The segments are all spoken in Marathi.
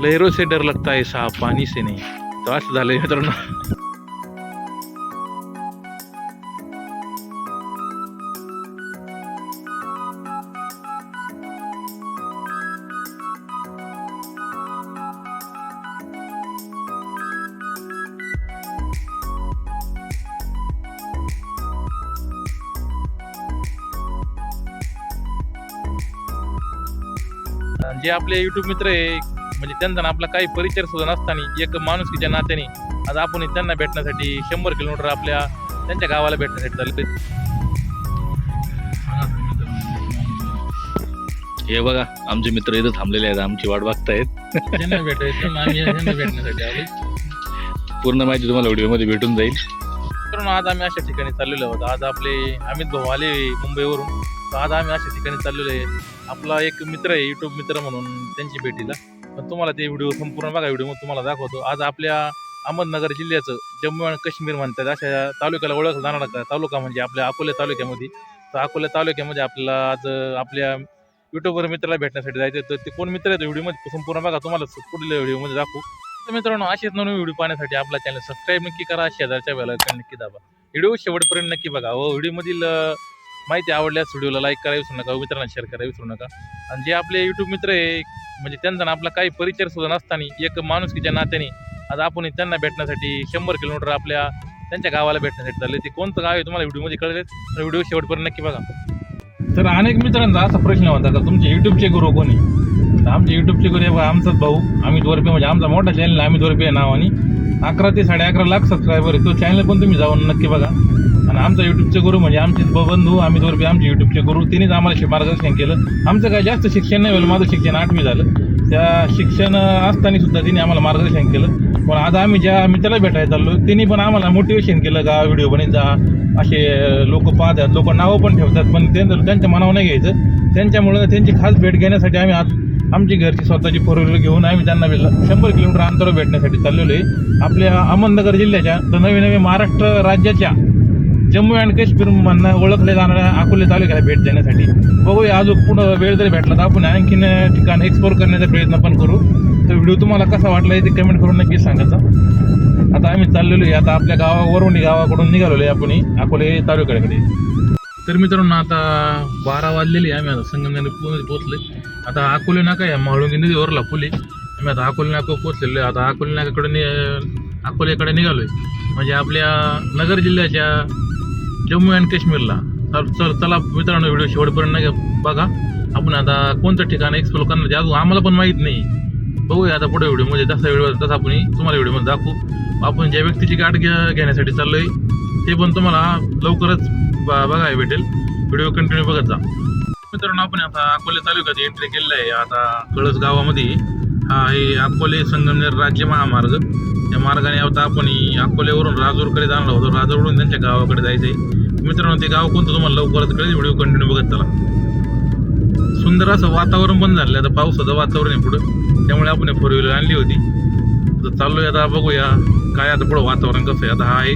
लहरों से डर लगता है साफ़ पानी से नहीं। तो असं झालंय मित्रांनो जे आपले युट्यूब मित्र आहे म्हणजे त्यांचा आपला काही परिचय सुद्धा नसताना एक माणुसकीच्या नात्याने आज आपण त्यांना भेटण्यासाठी शंभर किलोमीटर आपल्या त्यांच्या गावाला भेटण्यासाठी चाललोय. हे बघा आमचे मित्र इथं थांबलेले आहेत आमची वाट बघतायत. भेटण्यासाठी पूर्ण माहिती तुम्हाला व्हिडिओमध्ये भेटून जाईल. कारण आज आम्ही अशा ठिकाणी चाललेलो आहोत. आज आपले अमित भाऊ आले मुंबईवरून. तर आज आम्ही अशा ठिकाणी चाललेलो आहे. आपला एक मित्र आहे युट्यूब मित्र म्हणून त्यांची भेटीला. पण तुम्हाला ते व्हिडिओ संपूर्ण बघा व्हिडिओ तुम्हाला दाखवतो. आज आपल्या अहमदनगर जिल्ह्याचं जम्मू आणि काश्मीर म्हणतात अशा तालुक्याला ओळखलं जाणार का? तालुका म्हणजे आपल्या अकोले तालुक्यामध्ये. तर अकोले तालुक्यामध्ये आपल्याला आज आपल्या युट्यूबवर मित्राला भेटण्यासाठी जायचं तर ते कोण मित्र आहेत व्हिडिओमध्ये संपूर्ण बघा तुम्हाला पुढल्या व्हिडिओमध्ये दाखवू. तर मित्रांनो असेच नवीन व्हिडिओ पाहण्यासाठी आपला चॅनल सबस्क्राईब नक्की करा शेजारच्या वेळेला नक्की दाबा. व्हिडिओ शेवटपर्यंत नक्की बघा. व व्हिडिओमधील माहिती आवडल्यास व्हिडिओला लाईक करा विसरू नका मित्रांना शेअर करा विसरू नका. आणि जे आपले यूट्यूब मित्र आहे म्हणजे त्यांचा ना आपला काही परिचय सुद्धा नसताना एक माणुसकीच्या नात्याने आज आपण त्यांना भेटण्यासाठी शंभर किलोमीटर आपल्या त्यांच्या गावाला भेटण्यासाठी चालले ते कोणतं गाव आहे तुम्हाला व्हिडिओमध्ये कळले तर व्हिडिओ शेवटपर्यंत नक्की बघा. तर अनेक मित्रांचा असा प्रश्न होता का तुमचे युट्यूबचे गुरु कोणी तर आमचे युट्यूबचे गुरु आहे आमचाच भाऊ. आम्ही दोरपे म्हणजे आमचा मोठा चॅनल आम्ही दोरपे या नावाने. अकरा ते साडे अकरा लाख सबस्क्रायबर आहे. तो चॅनल पण तुम्ही जाऊन नक्की बघा. आमचा युट्यूबचे गुरु म्हणजे आमचे बंधू आम्ही वरपे आमचे युट्यूबचे गुरु तिनेच आम्हाला मार्गदर्शन केलं. आमचं काय जास्त शिक्षण नाही होईल माझं शिक्षण आठवी झालं. त्या शिक्षण असताना सुद्धा तिने आम्हाला मार्गदर्शन केलं. पण आज आम्ही ज्या मित्राला भेटायला चाललो तिने पण आम्हाला मोटिवेशन केलं का व्हिडिओ बनत जा. असे लोक पाहतात लोक नावं पण ठेवतात पण त्यांचं त्यांच्या मनावर नाही घ्यायचं. त्यांच्यामुळं त्यांची खास भेट घेण्यासाठी आम्ही आज आमची घरची स्वतःची फोर व्हीलर घेऊन आम्ही त्यांना शंभर किलोमीटर अंतरावर भेटण्यासाठी चाललेलो आहे. आपल्या अहमदनगर जिल्ह्याच्या तर नवीन नवीन महाराष्ट्र राज्याच्या जम्मू अँड काश्मीर म्हणणं ओळखले जाणाऱ्या अकोले तालुक्याला भेट देण्यासाठी. बघूया अजून पुढं वेळ जरी भेटला तर आपण आणखीन ठिकाण एक्सप्लोर करण्याचा प्रयत्न पण करू. तर व्हिडिओ तुम्हाला कसा वाटला आहे ते कमेंट करून नक्की सांगायचा. आता आम्ही चाललेलो आहे आता आपल्या गावावरून गावाकडून निघालेलो आहे आपण अकोले तालुक्याकडे. तर मित्रांनो आता बारा वाजलेली आम्ही आता संगमनेर पोहोचले आता अकोले नाका या माळुंगी नदीवरला पुले आम्ही आता अकोले नाका पोहोचलेलो आता अकोले नाकाकडे नि अकोल्याकडे निघालोय. म्हणजे आपल्या नगर जिल्ह्याच्या जम्मू अँड काश्मीरला. तर चल चला मित्रांनो व्हिडिओ शेवटपर्यंत नाही बघा. आपण आता कोणतं ठिकाण एक्सप्लोर करणार अजून आम्हाला पण माहीत नाही. बघूया आता पुढे व्हिडिओमध्ये. जसा व्हिडिओ तसा आपण तुम्हाला व्हिडिओमध्ये दाखवू. आपण ज्या व्यक्तीची गाठ घ्या घेण्यासाठी चाललोय ते पण तुम्हाला लवकरच ब- बघायला भेटेल. व्हिडिओ कंटिन्यू बघत जा. मित्रांनो आपण आता अकोले तालुक्यात एंट्री केलेलं आहे. आता कळस गावामध्ये हा आहे अकोले संगमनेर राज्य महामार्ग. या मार्गाने आता आपण अकोल्यावरून राजूरकडे जाणार होतो राजूरवरून त्यांच्या गावाकडे जायचं आहे मित्रांनो ते गाव कोणतं तुम्हाला लवकरच कळेल. व्हिडिओ कंटिन्यू बघत चला. सुंदर असं वातावरण पण झालं आता पावसाचं वातावरण आहे पुढं. त्यामुळे आपण फोर व्हीलर आणली होती. तर चाललोय आता बघूया काय आता पुढं वातावरण कसं आहे. आता हा आहे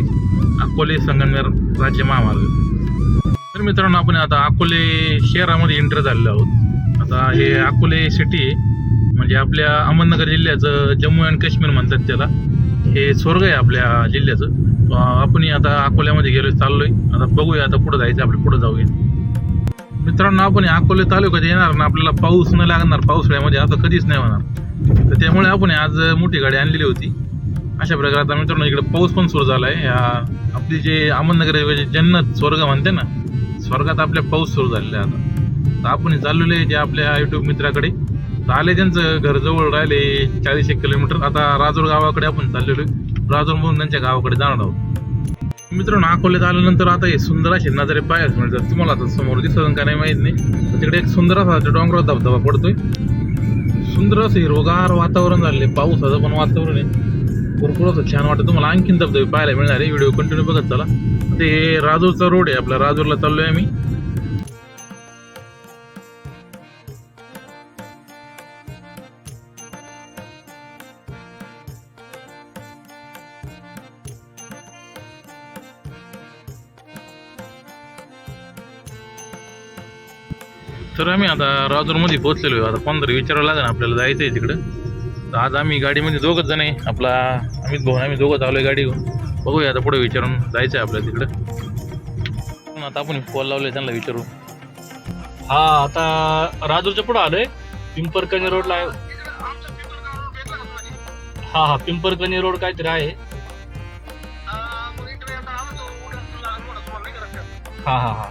अकोले संगमनेर राज्य महामार्ग. तर मित्रांनो आपण आता अकोले शहरामध्ये एंटर झालेलो आहोत. आता हे अकोले सिटी आहे. म्हणजे आपल्या अहमदनगर जिल्ह्याचं जम्मू अँड काश्मीर म्हणतात त्याला. हे स्वर्ग आहे आपल्या जिल्ह्याचं. आपणही आपण आता अकोल्यामध्ये गेलो चाललोय. आता बघूया आता पुढं जायचं आपलं पुढं जाऊया. मित्रांनो आपण अकोले तालुक्यात येणार ना आपल्याला पाऊस न लागणार पावसाळ्यामध्ये असं कधीच नाही होणार. तर त्यामुळे आपण आज मोठी गाडी आणलेली होती. अशा प्रकारे आता मित्रांनो इकडे पाऊस पण सुरू झाला आहे आपली जे अहमदनगर जन्नत स्वर्ग म्हणते ना स्वर्गात आपल्या पाऊस सुरू झालेला आहे आता. तर आपण चाललेलो आहे जे आपल्या युट्यूब मित्राकडे. तर आले त्यांचं घर जवळ राहिले चाळीस एक किलोमीटर. आता राजूर गावाकडे आपण चाललेलो. राजूर म्हणून त्यांच्या गावाकडे जाणार आहोत. मित्रांनो अकोल्यात आल्यानंतर आता हे सुंदर असे नजरे पाहायला मिळतात. तुम्हाला आता समोर दिसत का नाही माहीत नाही. तिकडे एक सुंदर असा डोंगरात धबधबा पडतोय. सुंदर असं हिरवगार वातावरण झाले पावसाचं पण वातावरण आहे. भरपूर असं छान वाटतं. तुम्हाला आणखीन धबधबे पाहायला मिळणार आहे. व्हिडिओ कंटिन्यू बघत चला. ते राजूरचा रोड आहे. आपला राजूरला चाललोय आम्ही. तर आम्ही आता राजूरमध्ये पोहोचलेलो आहे. आता पंधरा विचारावं लागेल आपल्याला जायचं आहे तिकडं. तर आज आम्ही गाडीमध्ये दोघंच जण आहे. आपला अमित भाऊ आम्ही दोघंच आलोय गाडी घेऊन. बघूया आता पुढे विचारून जायचं आहे आपल्याला तिकडं. आता आपण कॉल लावले त्यांना विचारू हा आता राजूरच्या पुढे आलोय. पिंपरकणी रोडला आहे. हा हा पिंपरकणी रोड काहीतरी आहे. हा हा हा.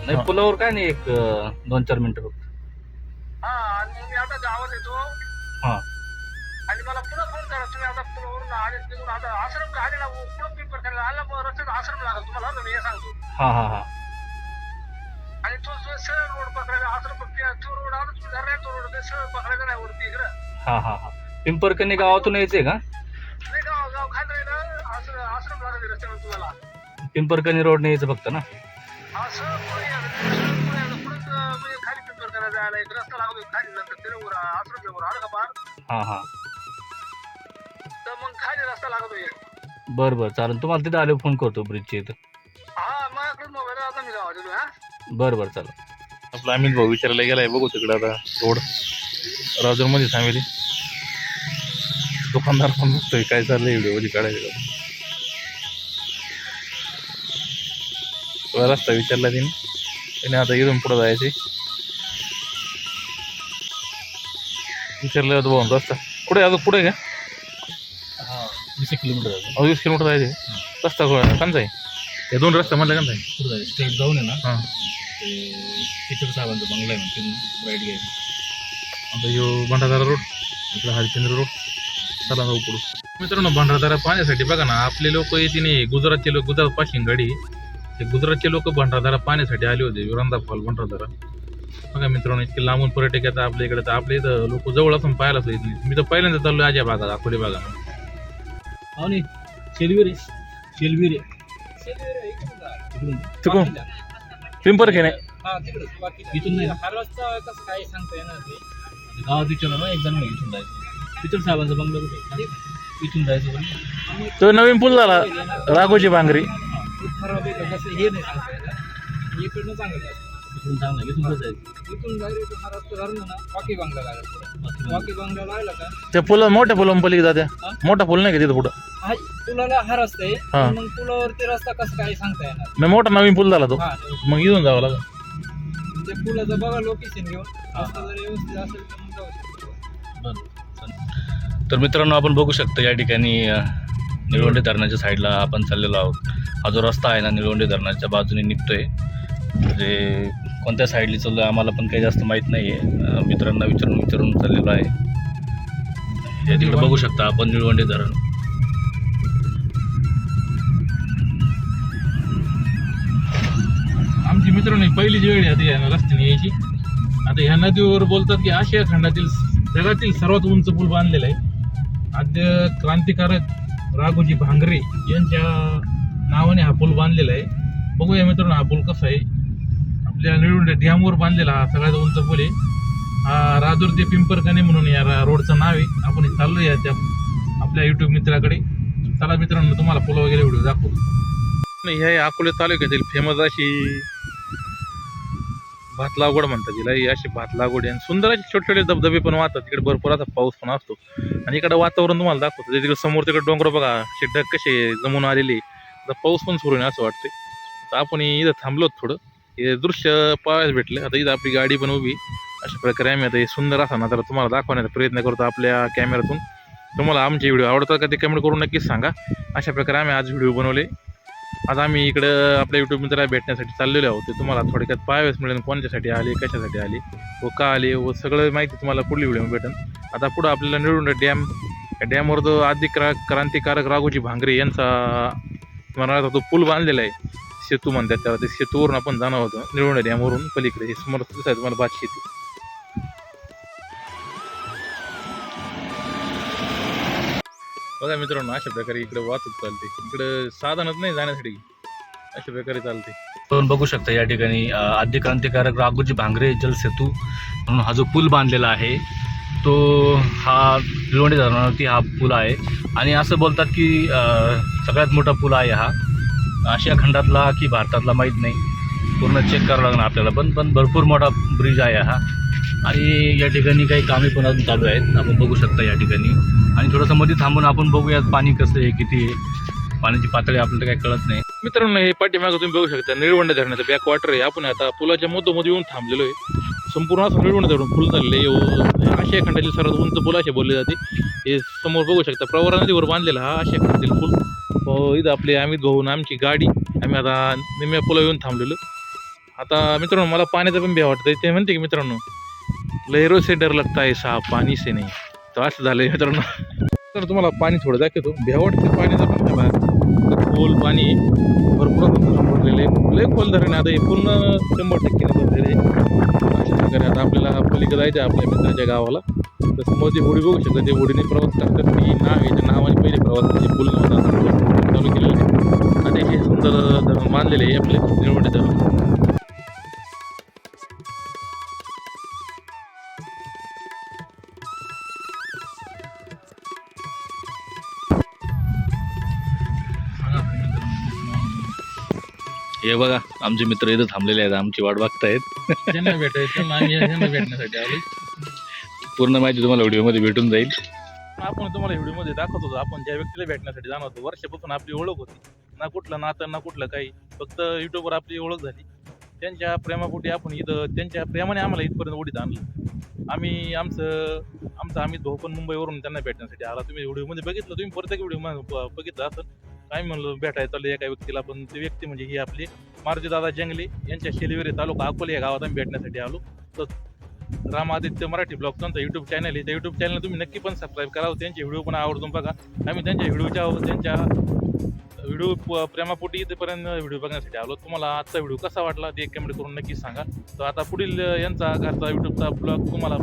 नाही हा. पुलावर काय नाही एक दोन चार मिनिटं फक्त. हा आणि मला पुन्हा फोन करा तुम्ही आता पुलावरून आले तिकडून आता आश्रम आले ना पुढं पिंपर आला मग रस्त्यात आश्रम लागेल तुम्हाला मी हे सांगतो. हा हा हा. आणि तो जो सरळ रोड पकडायला आश्रम तो रोड आला तुम्ही धरलाय तो रोड ते सरळ पकडायचा नाही वरती इकडं. हा हा हा. पिंपरकणी गावातून यायचंय का? नाही गाव गाव आश्रम आश्रम लागेल रस्त्यावर तुम्हाला. पिंपरकणी रोड यायचं फक्त ना? हा पुढे पुढे या. पुढेच म्हणजे खाली पिंपर करायला जायला एक रस्ता लागतो खाली नंतर ते वर आश्रम वर आलं का पार हा हा. तर मग खाली रस्ता लागतो एक बर बर. चालेल. तुम्हाला तिथे आले फोन करतो ब्रिजच्या इथं. हा माझ्याकडे मोबाईल आहे, आता मी गावात येतो हा? बर बर. चालेल. आपला अमित भाऊ विचारायला गेलाय. बघू तिकडं आता. रोड. राजूरमध्ये फॅमिली दुकानदार पण बघतोय. काय चाललंय व्हिडिओ? मध्ये काढायचं रस्ता विचारला तिने. त्याने आता इथून पुढे जायचे. विचारलं होतं भाऊ रस्ता. कुठे अजून पुढे का? हा वीस किलोमीटर अजून. वीस किलोमीटर जायचे रस्ता कोणचा आहे? या दोन रस्ता म्हणलं कोणता आहे स्ट्रेट जाऊन आहे ना. हां. किचड साहेबांचा बंगला आहे म्हणून राईट घ्यायचं. आता यो भंडारदारा रोड. इकडं हरिश्चंद्र रोड. चला जाऊ पुढं. मित्रांनो भंडारदारा पाहण्यासाठी बघा ना आपले लोक येते गुजरातचे लोक गुजरात पाशिंग गाडी ते गुजरातचे लोक भंडारदारा पाहण्यासाठी आले होते. विरंदा फॉल भंडारदारा. बघा मित्रांनो इतके लांबून पर्यटक येतात आपल्या इकडे. तर आपल्या इथं लोक जवळ असून पाहायलाच येत नाही मी तर पहिल्यांदा चाललो आज्या भागात अकोले भागात हो नाही शेलवीर. शेलवीर. तिकडून. पिंपर खेणे इथून नाही. गावात विचारलं ना एक जण इथून जायचं. पिचड साहेबांचा बंगला कुठे? इथून जायचं तो नवीन पूल झाला राघोजी भांगरी. खराब आहे का? कसं हे नाही सांगता येणार. इकडनं चांगलं आहे. इथून चांगलं इथून कसं इथून डायरेक्ट महाराष्ट्र ना वाकी बांगला लागला वाकी बांगला. लागला का? त्या पुला मोठ्या पुलावर पलीकडे जात्या मोठा पूल नाही का तिथं पुढं हा पुलाला हा रस्ता आहे हा. मग पुलावरती रस्ता कसं काय सांगता येणार? मग मोठा नवीन पूल झाला तो. हा. मग इथून जावं लागेल. ते पुलाचं बघा लोकेशन घेऊन. रस्ता जर व्यवस्थित असेल तर मग जाऊ शकतो. तर मित्रांनो आपण बघू शकतो या ठिकाणी अ, निळवंडे धरणाच्या साईडला आपण चाललेलो आहोत. हा जो रस्ता आहे ना निळवंडे धरणाच्या बाजूने निघतोय. म्हणजे कोणत्या साईडला चाललो आम्हाला पण काही जास्त माहीत नाही आहे मित्रांना विचारून विचारून चाललेलो आहे. या तिकडे बघू शकता आपण निळवंडे धरण. आमची मित्रांनो ही पहिली जी वेळ आहे आता या रस्त्याने यायची. आता ह्या नदीवर बोलतात की आशिया खंडातील जगातील सर्वात उंच पूल बांधलेला आहे. आद्य क्रांतिकारक राघोजी भांगरे यांच्या नावाने हा पूल बांधलेला आहे. बघूया मित्रांनो हा पूल कसा आहे. आपल्या निळवंडे डॅमवर बांधलेला हा सगळ्यात उंच पूल आहे. हा राजूर ते पिंपरकणे म्हणून या रा- रोडचं नाव आहे. आपण चाललो या त्या आपल्या युट्यूब मित्राकडे. चला मित्रांनो तुम्हाला पूल वगैरे व्हिडिओ दाखवू नाही हे अकोले तालुक्यातील फेमस अशी भात लागवड म्हणतात तिला ही अशी भात लागवड आहे. आणि सुंदर असे छोटे छोटे धबधबे पण वाहतात. तिकडे भरपूर असा पाऊस पण असतो. आणि इकडे वातावरण तुम्हाला दाखवतो. तिकडे समोर तिकडे डोंगर बघा. असे ढग कसे जमून आलेले आता पाऊस पण सुरू आहे असं वाटतंय. तर आपण इथं थांबलो थोडं. हे दृश्य पाहायला भेटलं. आता इथं आपली गाडी पण उभी अशा प्रकारे आम्ही आता हे सुंदर असा ना तर तुम्हाला दाखवण्याचा प्रयत्न करतो आपल्या कॅमेऱ्यातून तुम्हाला आमचे व्हिडिओ आवडतात का ते कमेंट करून नक्कीच सांगा. अशा प्रकारे आम्ही आज व्हिडिओ बनवले. आज आम्ही इकडं आपल्या युट्यूब मित्राला भेटण्यासाठी चाललेलो आहोत. ते तुम्हाला थोडक्यात पाहावेच मिळेल कोणत्यासाठी आले कशासाठी आले व का आले व सगळं माहिती तुम्हाला पुढली व्हिडिओ भेटेल. आता पुढं आपल्याला निळून डॅम या डॅमवर जो आदि क्रा क्रांतिकारक राघोजी भांगरे यांचा स्मरणार्थ तो पूल बांधलेला आहे. सेतू म्हणतात त्याला. ते सेतूवरून आपण जाणार होतो निळवंडे डॅमवरून पलीकडे. हे समोर दिसत आहे तुम्हाला भात शेती बघा मित्रांनो अशा प्रकारे इकडे वाहतूक चालते. इकडे साधनच नाही जाण्यासाठी. अशा प्रकारे चालते. आपण बघू शकता या ठिकाणी आद्य क्रांतिकारक राघोजी भांगरे जलसेतू म्हणून हा जो पूल बांधलेला आहे तो हा भिवंडी धरणावरती हा पूल आहे. आणि असं बोलतात की सगळ्यात मोठा पूल आहे हा. आशिया खंडातला की भारतातला माहीत नाही. पूर्ण चेक करावं लागणार आपल्याला पण पण भरपूर मोठा ब्रिज आहे हा. आणि या ठिकाणी काही कामे पण अजून चालू आहेत. आपण बघू शकता या ठिकाणी. आणि थोडंसं मध्ये थांबून आपण बघूयात पाणी कसं आहे किती आहे. पाण्याची पातळी आपल्याला काही कळत नाही. मित्रांनो हे पाठीमागं तुम्ही बघू शकता निळवंड धरणाचं बॅक वॉटर आहे. आपण आता पुलाच्या मधोमध्ये येऊन थांबलेलो आहे. संपूर्ण असं निळवंड धरून फुल झालेलं आहे. आशिया खंडातील सर्वात उंच पुल असे बोलले जाते. हे समोर बघू शकता प्रवरा नदीवर बांधलेला हा आशिया खंडातील पूल. इथं आपले आम्ही भाऊन आमची गाडी आम्ही आता निम्या पुला येऊन थांबलेलो. आता मित्रांनो मला पाण्याचं पण भ्या वाटतंय. ते म्हणते की मित्रांनो लहरो से डर लगता है साफ पाणी से नाही. तर असं झालंय मित्रांनो. तर तुम्हाला पाणी थोडं दाखवतो. भ्या वाटते पाण्याचं पण भ्या खोल पाणी भरपूर धरण भरलेले लय खोल धरण आता हे पूर्ण शंभर टक्के भरलेले अशा प्रकारे आता आपल्याला पलीकडे जायचं आपल्या मित्राच्या गावाला. तर समोर जे होडी बघू शकतात ते होडीने प्रवास करतात. ती नाव आहे त्या नावाने पहिले प्रवास म्हणजे पूल नव्हता चालू केलेलं आहे. आता हे सुंदर धरण बांधलेले आहे. आपले निळवंडे धरण. हे बघा आमचे मित्र इथं थांबलेले आहेत आमची वाट बघतायत. ज्यांना भेटायचं आम्ही यांना भेटण्यासाठी आलो पूर्ण माहिती तुम्हाला व्हिडिओमध्ये भेटून जाईल. आपण तुम्हाला व्हिडिओमध्ये दाखवत होतो आपण ज्या व्यक्तीला भेटण्यासाठी जाणार होतो वर्षापासून आपली ओळख होती. ना कुठलं नातं ना कुठलं काही फक्त युट्यूबवर आपली ओळख झाली. त्यांच्या प्रेमापोटी आपण इथं त्यांच्या प्रेमाने आम्हाला इथपर्यंत ओढीत आणलं. आम्ही आमचं आमचं आम्ही भाऊ पण मुंबईवरून त्यांना भेटण्यासाठी आला. तुम्ही व्हिडिओमध्ये बघितलं तुम्ही प्रत्येक व्हिडिओ बघितलं असं काय म्हणलं भेटायचं चाललं एका व्यक्तीला पण ती व्यक्ती म्हणजे ही आपली मारुतीदादा जंगले यांच्या शेलिवेरी तालुका अकोले या गावात आम्ही भेटण्यासाठी आलो. तर रामादित्य मराठी ब्लॉग त्यांचा यूट्यूब चॅनल आहे. त्या यूट्यूब चॅनल तुम्ही नक्की पण सबस्क्राईब करा. त्यांचे व्हिडिओ पण आवडून बघा. आम्ही त्यांच्या व्हिडिओच्या त्यांच्या व्हिडिओ प- प्रेमापोटी इथेपर्यंत व्हिडिओ बघण्यासाठी आलो. तुम्हाला आजचा व्हिडिओ कसा वाटला ते कमेंट करून नक्की सांगा. तर आता पुढील यांचा घरचा यूट्यूबचा ब्लॉग तुम्हाला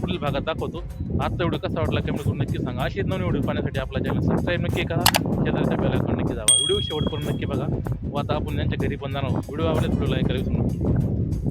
पुढील भागात दाखवतो. आजचा व्हिडिओ कसा वाटला कमेंट करून नक्की सांगा. अशीच नवीन व्हिडिओ पाहण्यासाठी आपला चॅनल सबस्क्राईब नक्की करा. शेजारच्या बेल पण नक्की जावा. व्हिडिओ शेवटपर्यंत नक्की बघा. व आता आपण त्यांच्या घरी पण जाणार आहोत. व्हिडिओ आवडला व्हिडिओ लाईक करायचं